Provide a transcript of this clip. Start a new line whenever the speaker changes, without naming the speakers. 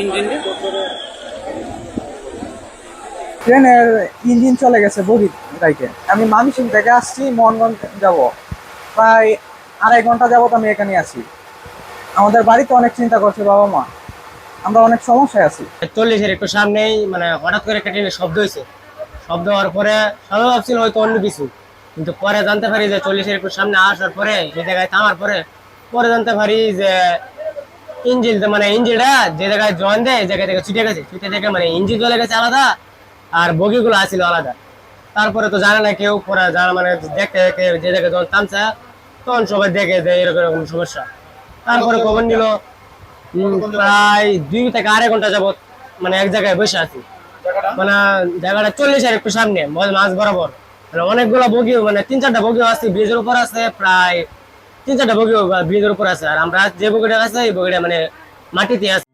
Engine
ট্রেনের engine চলে গেছে বগি গাইকে আমি মামিসিং থেকে আসছি মোহনগঞ্জ যাব। প্রায় আড়াই ঘণ্টা যাবত আমি এখানে আছি। আমাদের বাড়িতে অনেক চিন্তা করছে বাবা মা। আমরা অনেক সমস্যায় আছি।
চল্লিশের একটু সামনেই মানে হঠাৎ করে একটা ট্রেনের শব্দ হয়েছে। শব্দ হওয়ার পরে সবাই ভাবছিল হয়তো অন্য কিছু। কিন্তু পরে জানতে পারি যে চল্লিশের একটু সামনে আসার পরে এই জায়গায় থামার পরে পরে জানতে পারি যে ইঞ্জিন মানে ইঞ্জিনটা যে জায়গায় জয়েন দেয় এই জায়গা থেকে ছুটে গেছে। ছুটে থেকে মানে ইঞ্জিন চলে গেছে আলাদা আর বগিগুলো আসছিল আলাদা। তারপরে তো জানে না কেউ পরে জানা মানে দেখতে দেখতে যে জায়গায় যখন থামছে তখন সবাই দেখে যে এরকম এরকম সমস্যা। তারপরে খবর নিল প্রায় দুই থেকে আড়াই ঘণ্টা যাবত মানে এক জায়গায় বসে আছি। মানে জায়গাটা চল্লিশের একটু সামনে ম- মাঝ বরাবর। মানে অনেকগুলো বগিও মানে তিন চারটা বগিও আছে ব্রিজের উপর আছে প্রায় তিন চারটা বগি ব্রিজের উপর আছে। আর আমরা যে বগিটা আছে, এই বগিটা মানে মাটিতে আছে।